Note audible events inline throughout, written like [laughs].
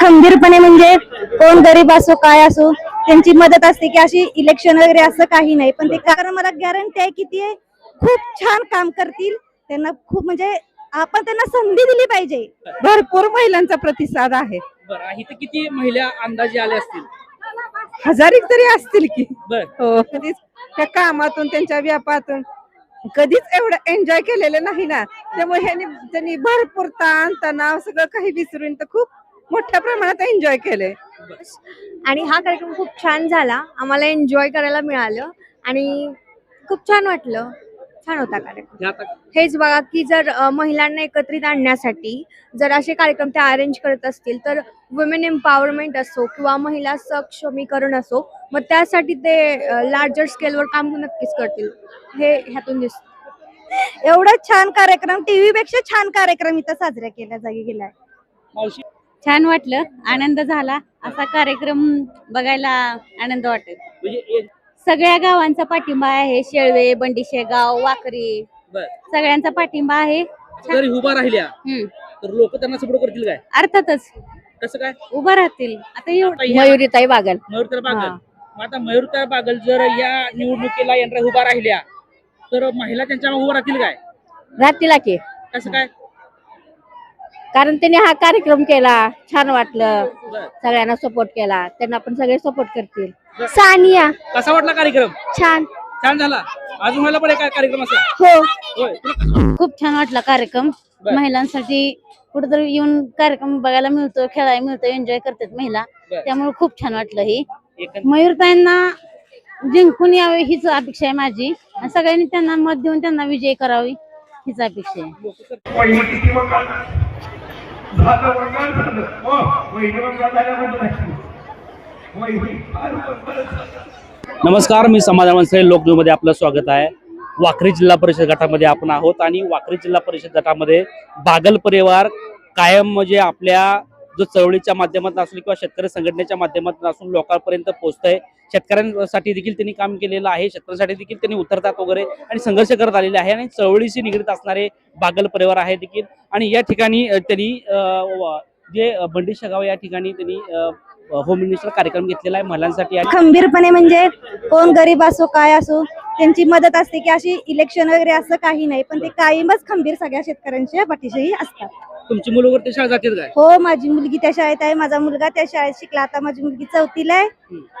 खंबीरपणे म्हणजे कोण गरीब असो काय असो त्यांची मदत असते की अशी इलेक्शन वगैरे असं काही नाही. पण ते कारण मला गॅरंटी आहे की ते खूप छान काम करतील. त्यांना खूप म्हणजे आपण त्यांना संधी दिली पाहिजे. भरपूर महिलांचा प्रतिसाद आहे. बरं इथे किती महिला अंदाजे आल्या असतील? हजार एक तरी असतील की. बर. हो कधीच त्या कामातून त्यांच्या व्यापातून कधीच एवढं एन्जॉय केलेलं नाही ना. त्यामुळे ह्यांनी त्यांनी भरपूर ताण तणाव सगळं काही विसरून तर खूप मोठ्या प्रमाणात एन्जॉय केलंय आणि हा कार्यक्रम खूप छान झाला. आम्हाला एन्जॉय करायला मिळालं आणि खूप छान वाटलं. छान होता कार्यक्रम. हे हेच बघा की जर महिलांना एकत्रित आणण्यासाठी जर असे कार्यक्रम ते अरेंज करत असतील तर वुमेन एम्पॉवरमेंट असो किंवा महिला सक्षमीकरण असो मग त्यासाठी ते लार्जर स्केलवर काम नक्कीच करतील. हे ह्यातून दिसतं. एवढा छान कार्यक्रम टीव्ही पेक्षा छान कार्यक्रम इथं साजरा केला जागी गेलाय. मावशी छान वाटलं. आनंद झाला. असा कार्यक्रम बघायला आनंद वाटेल. म्हणजे सगळ्या गावांचा पाठिंबा आहे. शेळवे बंडीशेगाव वाकरी. बर. सगळ्यांचा पाठिंबा आहे. जर उभा राहिल्या. हम्म. तर लोक त्यांना सपोर्ट करतील काय? अर्थातच. कसं काय? उभं राहतील. आता एवढं आता या- मयुरीताई बागल. मयूरताई बागल. मग आता मयूरताई बागल जर या निवडणुकीला यंत्रा उभा राहिल्या तर महिला त्यांच्या मागे उभा राहतील काय? राहतील की. कसं काय? कारण त्यांनी हा कार्यक्रम केला. छान वाटलं. सगळ्यांना सपोर्ट केला. त्यांना पण सगळे सपोर्ट करतील. सानिया. कसा वाटला कार्यक्रम? छान. छान झाला. अजून व्हायला पण कार्यक्रम असा हो. होय. तुला खूप छान वाटला कार्यक्रम. बर. महिलांसाठी कुठेतरी येऊन कार्यक्रम बघायला मिळतो खेळायला मिळतो एन्जॉय करतात महिला. बर. त्यामुळे खूप छान वाटलं हे. एकंद- मयूरताईंना जिंकून यावे हीच अपेक्षा आहे माझी. आणि सगळ्यांनी त्यांना मत देऊन त्यांना विजय करावी हीच अपेक्षा आहे लोकं करतात. वहिनी किती वंगाळ झालं झालं. हो नमस्कार मी समाधान मनसे लोकन्यूमध्ये आपलं स्वागत आहे. वाखरी जिल्हा परिषद गटामध्ये आपण आहोत आणि वाखरी जिल्हा परिषद गटामध्ये बागल परिवार कायम म्हणजे आपल्या जो चळवळीच्या माध्यमातून असून किंवा शेतकरी संघटनेच्या माध्यमातून असून लोकांपर्यंत पोहोचतंय. शेतकऱ्यांसाठी देखील त्यांनी काम केलेलं आहे. शेतकऱ्यांसाठी देखील त्यांनी उतरतात वगैरे आणि संघर्ष करत आलेले आहे आणि चळवळीशी निगडीत असणारे बागल परिवार आहे देखील. आणि या ठिकाणी त्यांनी जे बंडी शेगाव या ठिकाणी त्यांनी होम मिनिस्टर कार्यक्रम घेतलेला आहे महिलांसाठी आणि खंबीरपणे म्हणजे कोण गरीब असो काय असो त्यांची मदत असते की अशी इलेक्शन वगैरे असं काही नाही. पण ते कायमच खंबीर सगळ्या शेतकऱ्यांच्या पाठीशी असतात. तुमची मुलं वरती शाळा जातील काय? हो माझी मुलगी त्या शाळेत आहे. माझा मुलगा त्या शाळेत शिकला. आता माझी मुलगी चौथीला आहे.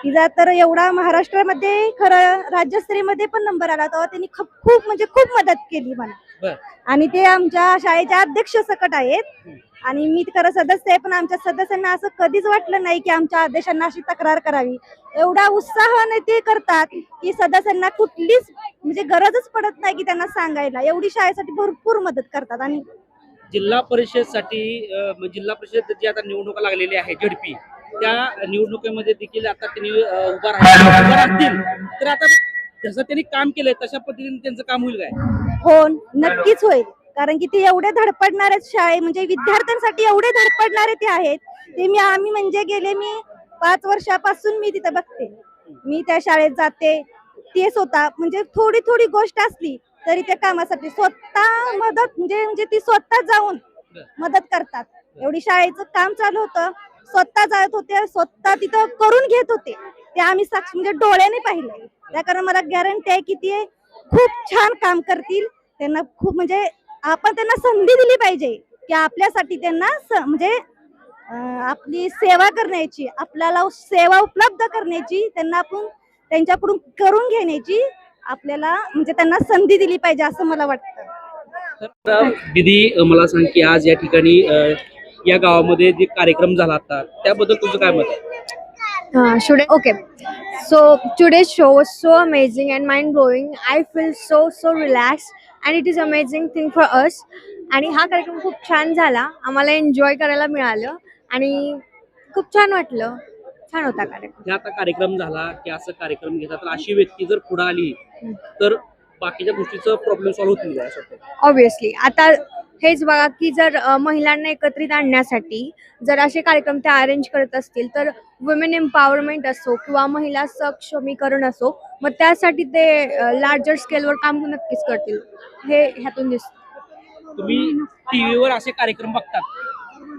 तिचा तर एवढा महाराष्ट्रामध्ये खरं राज्यस्तरीमध्ये पण नंबर आला तेव्हा त्यांनी खूप खूप म्हणजे खूप मदत केली मला. आणि ते आमच्या शाळेचे अध्यक्ष सकट आहेत. आणि मी खरं सदस्य आहे पण आमच्या सदस्यांना असं कधीच वाटलं नाही की आमच्या अध्यक्षांना अशी तक्रार करावी. एवढा उत्साहाने ते करतात की सदस्यांना कुठलीच म्हणजे गरजच पडत नाही की त्यांना सांगायला. एवढी शाळेसाठी भरपूर मदत करतात. आणि जिल्हा परिषदसाठी जिल्हा परिषद जी आता निवडणुका लागलेली आहे झडपी त्या निवडणुकीमध्ये देखील आता त्यांनी उभा राहतील. तर आता जसं त्यांनी काम केलंय तशा पद्धतीने त्यांचं काम होईल काय? हो नक्कीच होईल. कारण की ते एवढे धडपडणारे शाळे म्हणजे विद्यार्थ्यांसाठी एवढे धडपडणारे ते आहेत ते मी आम्ही म्हणजे गेले मी पाच वर्षापासून मी तिथे बघते. मी त्या शाळेत जाते ते स्वतः म्हणजे थोडी थोडी गोष्ट असली तरी त्या कामासाठी स्वतः मदत म्हणजे म्हणजे ती स्वतः जाऊन मदत करतात. एवढी शाळेचं काम चालू होतं. स्वतः जात होते स्वतः तिथं करून घेत होते. ते आम्ही साक्ष म्हणजे डोळ्याने पाहिले. त्या कारण मला गॅरंटी आहे की ते खूप छान काम करतील. त्यांना खूप म्हणजे आपण त्यांना संधी दिली पाहिजे की आपल्यासाठी त्यांना म्हणजे आपली सेवा करण्याची आपल्याला सेवा उपलब्ध करण्याची त्यांना आपण त्यांच्याकडून करून घेण्याची आपल्याला म्हणजे त्यांना संधी दिली पाहिजे असं मला वाटतं तर दिदी मला सांग की आज या ठिकाणी या गावामध्ये जे कार्यक्रम झाला आता त्याबद्दल तुझं काय मत आहे I? Okay. So today's show was so amazing and mind blowing. I feel so so relaxed and it is amazing thing for us. आणि हा कार्यक्रम खूप छान झाला आम्हाला एन्जॉय करायला मिळालं आणि खूप छान वाटलं छान होता कार्यक्रम. हे आता कार्यक्रम झाला की असं कार्यक्रम घेतात तर अशी व्यक्ती जर पुढे आली तर बाकीच्या गोष्टीचं प्रॉब्लेम सॉल्व्ह होतील असं वाटतं? ऑब्विसली आता हेच बघा की जर अ, महिलांना एकत्रित आणण्यासाठी जर असे कार्यक्रम ते अरेंज करत असतील तर वुमेन एम्पॉवरमेंट असो किंवा महिला सक्षमीकरण असो मग त्यासाठी ते लार्जर स्केलवर काम नक्कीच करतील. हे ह्यातून दिसतं तुम्ही टीव्हीवर असे कार्यक्रम बघतात.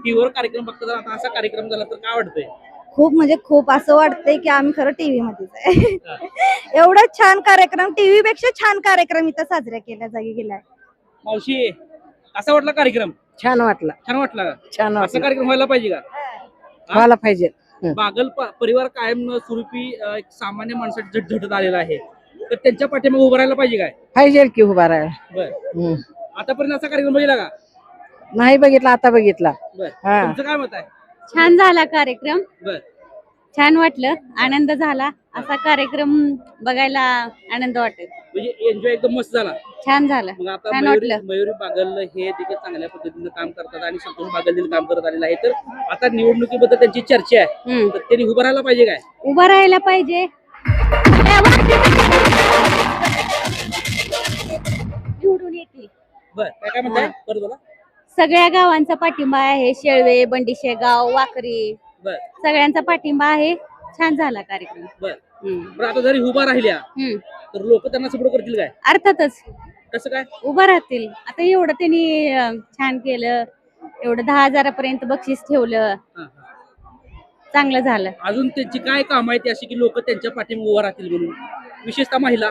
टीव्हीवर कार्यक्रम बघता तर आता असा कार्यक्रम झाला तर काय वाटतंय? खूप म्हणजे खूप असं वाटतंय की आम्ही खरं टीव्ही मध्येच आहे एवढा छान कार्यक्रम टीव्ही पेक्षा छान कार्यक्रम इथं साजरा केला जागी गेलाय. मावशी कसा वाटला कार्यक्रम? छान वाटला. छान वाटला का? छान असा कार्यक्रम व्हायला पाहिजे का? व्हायला पाहिजे. बागल प- परिवार कायम स्वरूपी अं, एक सामान्य माणसात झटझटत आलेला आहे. तर त्यांच्या पाठीमागे उभं राहायला पाहिजे काय? पाहिजे की उभा राहायला. बर. आतापर्यंत असा कार्यक्रम बघितला का? नाही बघितला आता बघितला. बर. हा. तुमचं काय मत आहे? छान झाला कार्यक्रम. बर. छान वाटलं. आनंद झाला. असा कार्यक्रम बघायला आनंद वाटेल. म्हणजे एन्जॉय एकदम मस्त झाला. छान झालं. मग आता छान मयुरी वाटलं. मयुरी बागल हे देखील चांगल्या पद्धतीने काम करतात आणि संतोष बागल देखील काम करत आलेला आहे. तर आता निवडणुकीबद्दल त्यांची चर्चा आहे. हम्म. तर त्यांनी उभं राहायला पाहिजे काय? उभं राहायला पाहिजे. निवडून येतील बर. काय काय म्हणताय? बरं बोला. सगळ्या गावांचा पाठिंबा आहे. शेळवे बंडीशेगाव वाकरी. बर. सगळ्यांचा पाठिंबा आहे. छान झाला कार्यक्रम. बर. हम्म. बरं आता जरी उभा राहिल्या हम्म. तर लोक त्यांना सपोर्ट करतील काय? अर्थातच. कसं काय? उभं राहतील. आता एवढं त्यांनी अं, छान केलं. एवढं दहा हजारापर्यंत बक्षीस ठेवलं. हा, हा. चांगलं झालं. अजून त्यांची काय काम आहे ती अशी की लोक त्यांच्या पाठीमागे उभा राहतील म्हणून? विशेषतः महिला.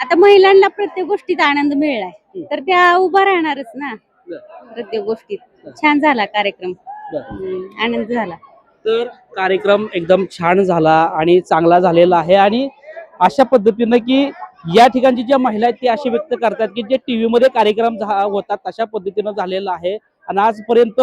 आता महिलांना प्रत्येक गोष्टीत आनंद मिळलाय. तर त्या उभा राहणारच ना. प्रत्येक गोष्टीत. छान झाला कार्यक्रम. हम्म, आनंद झाला. तर कार्यक्रम एकदम छान झाला आणि चांगला झालेला आहे आणि अशा पद्धतीनं की या ठिकाणची ज्या महिला आहेत ते असे व्यक्त करतात की जे टीव्ही मध्ये कार्यक्रम झा- होतात तशा पद्धतीनं झालेला आहे. आणि आजपर्यंत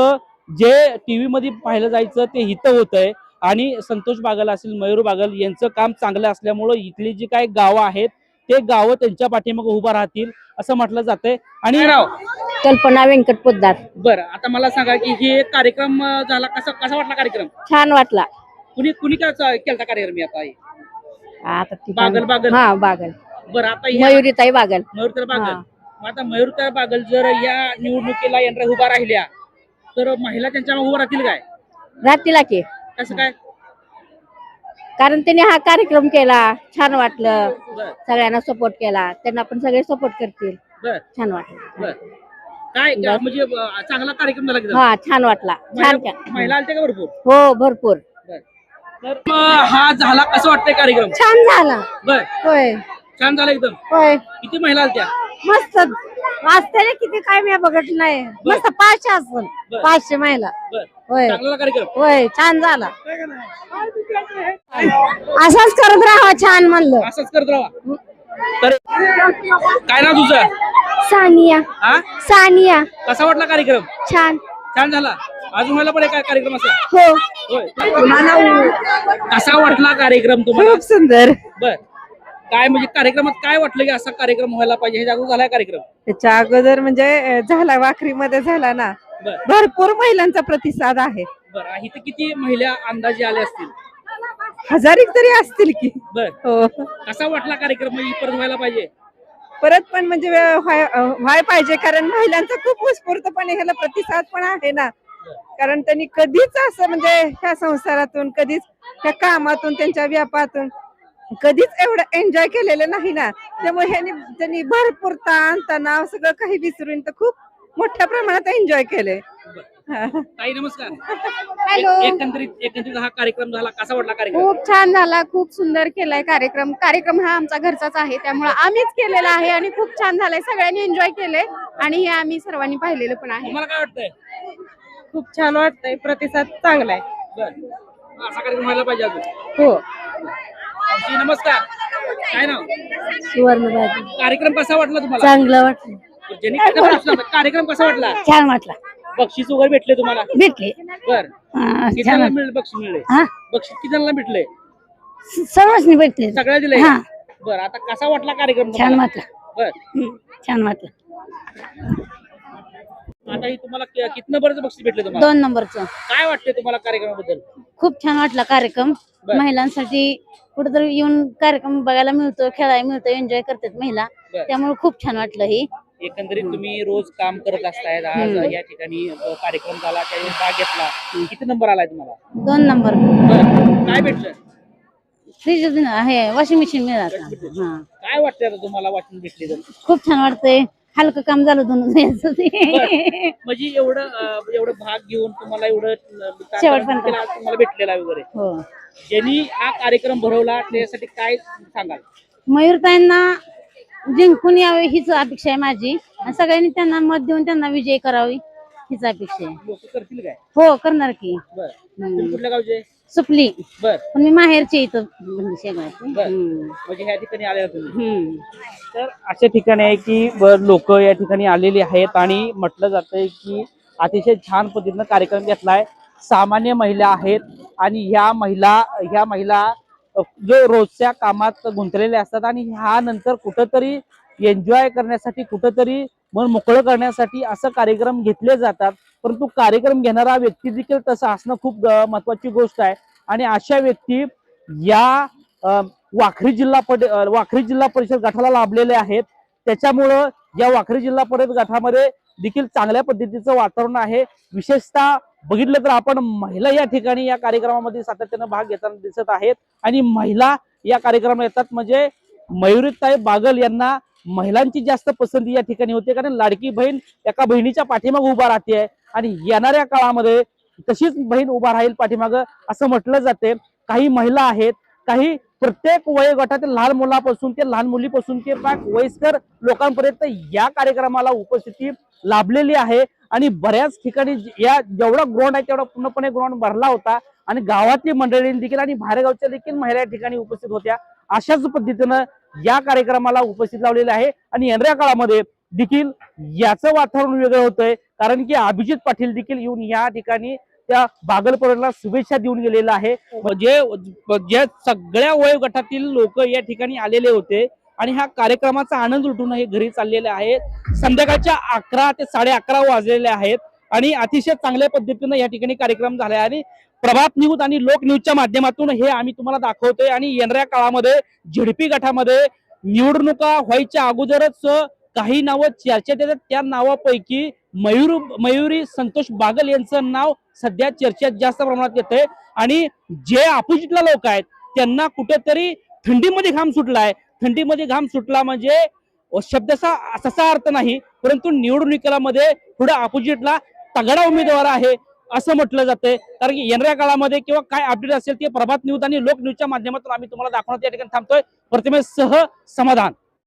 जे टीव्ही मध्ये पाहिलं जायचं ते हितं होत आहे आणि संतोष बागल असेल मयूर बागल यांचं काम चांगलं असल्यामुळं इथली जी काही गावं आहेत ते गावं त्यांच्या पाठीमागे उभा राहतील असं म्हटलं जातंय. आणि कल्पना व्यंकट पोद्दार. बरं आता मला सांगा की हे कार्यक्रम अं, झाला. कसा कसा वाटला कार्यक्रम? छान वाटला. कुणी कुणी केलता कार्यक्रम हे आता? हे? आता ती बागल बागल. हा बागल. बरं आता ह्या- मयुरीताई बागल. मयूरतर बागल. हा. मग आता मयूरतर बागल जर या निवडणुकीला यंत्रा उभा राहिल्या तर महिला त्यांच्या मागे उभा राहतील काय? रात्रीला की. कसं काय? कारण त्यांनी हा कार्यक्रम केला. छान वाटलं. बर. सगळ्यांना सपोर्ट केला. त्यांना पण सगळे सपोर्ट करतील. बर. छान वाटलं. बर. काय काय म्हणजे अं, चांगला कार्यक्रम झाला की? हा छान वाटला. छान महिला केला. महिला आलत्या का भरपूर? हो भरपूर. बर. तर मग हा झाला. कसं वाटतंय कार्यक्रम? छान झाला. बर. होय. छान झाला एकदम? होय. किती महिला आलत्या? मस्त. वाचताना किती काय मी बघितलं नाही. मस्त पाचशे असेल बर. पाचशे महिला. बर. होय. चांगला कार्यक्रम. होय छान झाला. असाच करत राहा छान म्हणलं. असंच करत राहा तर काय नाव तुझं? सानिया. हा? सानिया. कसा वाटला कार्यक्रम? छान. छान झाला. अजून व्हायला पडेल काय कार्यक्रम असा हो. होय. कसा वाटला कार्यक्रम तुम्हाला? खूप सुंदर. बर. काय म्हणजे कार्यक्रमात काय वाटलं की असा कार्यक्रम व्हायला पाहिजे? हे जागरूक झालाय कार्यक्रम. त्याच्या अगोदर म्हणजे अं, झाला वाखरीमध्ये झाला ना. बर. भरपूर महिलांचा प्रतिसाद आहे. बर इथं किती महिला अंदाजे आल्या असतील? हजारिक तरी असतील की. बर. हो. कसा वाटला कार्यक्रम? म्हणजे परत व्हायला पाहिजे? परत पण म्हणजे व्हाय व्हाय पाहिजे कारण महिलांचा खूप उत्स्फूर्तपणे ह्याला प्रतिसाद पण आहे ना. कारण त्यांनी कधीच असं म्हणजे ह्या संसारातून कधीच ह्या कामातून त्यांच्या व्यापातून कधीच एवढं एन्जॉय केलेलं नाही ना. त्यामुळे ह्यांनी त्यांनी भरपूर ताण तणाव सगळं काही विसरून तर खूप मोठ्या प्रमाणात एन्जॉय केले. ताई नमस्कार. हॅलो. एक- एकंदरीत एकंदरीत हा कार्यक्रम झाला कसा वाटला कार्यक्रम? खूप छान झाला खूप सुंदर केलाय कार्यक्रम. कार्यक्रम हा आमचा घरचाच आहे त्यामुळे आम्हीच केलेला आहे आणि खूप छान झालाय. सगळ्यांनी एन्जॉय केले आणि हे आम्ही सर्वांनी पाहिलेलं पण आहे. तुम्हाला काय वाटतंय? खूप छान वाटतंय प्रतिसाद चांगला आहे बर. असा कार्यक्रम व्हायला पाहिजे अजून? हो. मावशी, नमस्कार. काय नाव? सुवर्ण कार्यक्रम कसा वाटला तुम्हाला? चांगलं वाटलं. होता, कार्यक्रम कसा वाटला? छान वाटला. बक्षीस वगैरे भेटले तुम्हाला? भेटले. बर. किती जणांना मिळले बक्षीस मिळले? हा. बक्षीस किती जणांना भेटले सर्वच भेटले. सगळ्या दिले? हा. बर आता कसा वाटला कार्यक्रम छान तुम्हाला? वाटलं. बर. हम्म, छान वाटलं. आता ही तुम्हाला कि- किती नंबरचं बक्षीस भेटले तुम्हाला? दोन नंबरचं. काय वाटते तुम्हाला कार्यक्रमाबद्दल? खूप छान वाटला कार्यक्रम. बर. महिलांसाठी कुठेतरी येऊन कार्यक्रम बघायला मिळतो खेळायला मिळतो एन्जॉय करतात महिला. बर. त्यामुळे खूप छान वाटलं हे. एकंदरीत तुम्ही रोज काम करत असतायत आज. या ठिकाणी कार्यक्रम झाला त्यावेळी भाग घेतला. किती नंबर आलाय तुम्हाला? दोन नंबर. बरं. काय भेटलं? फ्रीज आहे वॉशिंग मशीन मिळालं हा. काय वाटतंय आता तुम्हाला वाचून भेटली तर? खूप छान वाटतंय. हलकं काम झालं दोन [laughs] याचं ते. म्हणजे एवढं अं, एवढं भाग घेऊन तुम्हाला एवढं अं, शेवटपर्यंत. केलं, आज तुम्हाला भेटलेला आहे वगैरे. हो. ज्यांनी हा कार्यक्रम भरवला त्यासाठी काय सांगाल? मयूरताईंना जिंकून यावे हीच अपेक्षा आहे माझी आणि सगळ्यांनी त्यांना मत देऊन त्यांना विजय करावी हीच अपेक्षा आहे लोक करतील काय हो करणार की बर हम्म. तुम्ही कुठल्या गावचे सुपली बर पण मी माहेरची इथं म्हणजे शेगावची. बर. हम्म. म्हणजे ह्या ठिकाणी आले तुम्ही हम्म. तर अशा ठिकाणी आहे की लोक या ठिकाणी आलेली आहेत आणि म्हटलं जातंय की अतिशय छान पद्धतीनं कार्यक्रम घेतलाय सामान्य महिला आहेत आणि ह्या महिला ह्या महिला जो रोजच्या कामात गुंतलेले असतात आणि हा नंतर कुठंतरी एन्जॉय करण्यासाठी कुठंतरी मन मोकळं करण्यासाठी असं कार्यक्रम घेतले जातात. परंतु कार्यक्रम घेणारा व्यक्ती देखील तसा असणं खूप महत्वाची गोष्ट आहे. आणि अशा व्यक्ती या वाखरी जिल्हा पड वाखरी जिल्हा परिषद गटाला लाभलेले आहेत. त्याच्यामुळं या वाखरी जिल्हा परिषद गटामध्ये देखील चांगल्या पद्धतीचं वातावरण आहे. विशेषतः बघितलं तर आपण महिला या ठिकाणी या कार्यक्रमामध्ये सातत्यानं भाग घेताना दिसत आहेत. आणि महिला या कार्यक्रमात येतात म्हणजे मयुरीताई बागल यांना महिलांची जास्त पसंती या ठिकाणी होते. कारण लाडकी बहीण एका बहिणीच्या पाठीमागं उभा राहते. आहे आणि येणाऱ्या काळामध्ये तशीच बहीण उभा राहील पाठीमागं असं म्हटलं जाते. काही महिला आहेत काही प्रत्येक वयोगटातील लहान मुलापासून ते लहान मुलीपासून ते पाक वयस्कर लोकांपर्यंत या कार्यक्रमाला उपस्थिती लाभलेली आहे. आणि बऱ्याच ठिकाणी या जेवढा ग्राउंड आहे तेवढा पूर्णपणे ग्राउंड भरला होता. आणि गावातली मंडळी देखील आणि बाहेरगावच्या देखील महिला या ठिकाणी उपस्थित होत्या. अशाच पद्धतीनं या कार्यक्रमाला उपस्थित लावलेले आहे. आणि येणाऱ्या काळामध्ये देखील याचं वातावरण वेगळं होतंय. कारण की अभिजित पाटील देखील येऊन या ठिकाणी त्या बागलपरेला शुभेच्छा देऊन गेलेला आहे. म्हणजे जे जे सगळ्या वयोगटातील लोक या ठिकाणी आलेले होते. आणि ह्या कार्यक्रमाचा आनंद लुटून हे घरी चाललेले आहेत. संध्याकाळच्या अकरा ते साडे अकरा वाजलेले आहेत आणि अतिशय चांगल्या पद्धतीनं या ठिकाणी कार्यक्रम झाला आहे. आणि प्रभात न्यूज आणि लोक न्यूजच्या माध्यमातून हे आम्ही तुम्हाला दाखवतोय. आणि येणाऱ्या काळामध्ये झिडपी गटामध्ये निवडणुका व्हायच्या अगोदरच काही नावं चर्चेत येतात. त्या नावापैकी मयूर मयुरी संतोष बागल यांचं नाव सध्या चर्चेत जास्त प्रमाणात येतंय. आणि जे अपोजिटला लोक आहेत त्यांना कुठेतरी थंडीमध्ये घाम सुटलाय. थंडीमध्ये घाम सुटला म्हणजे शब्दाचा तसा अर्थ नाही परंतु निवडणुकीला मध्ये पुढे अपोजिटला तगडा उमेदवार आहे असं म्हटलं जाते कारण की येणाऱ्या काळामध्ये किंवा काय अपडेट असेल ते प्रभात न्यूज आणि लोक न्यूजच्या माध्यमातून आम्ही तुम्हाला दाखवण्यात या ठिकाणी थांबतोय. प्रतिमेसह समाधान.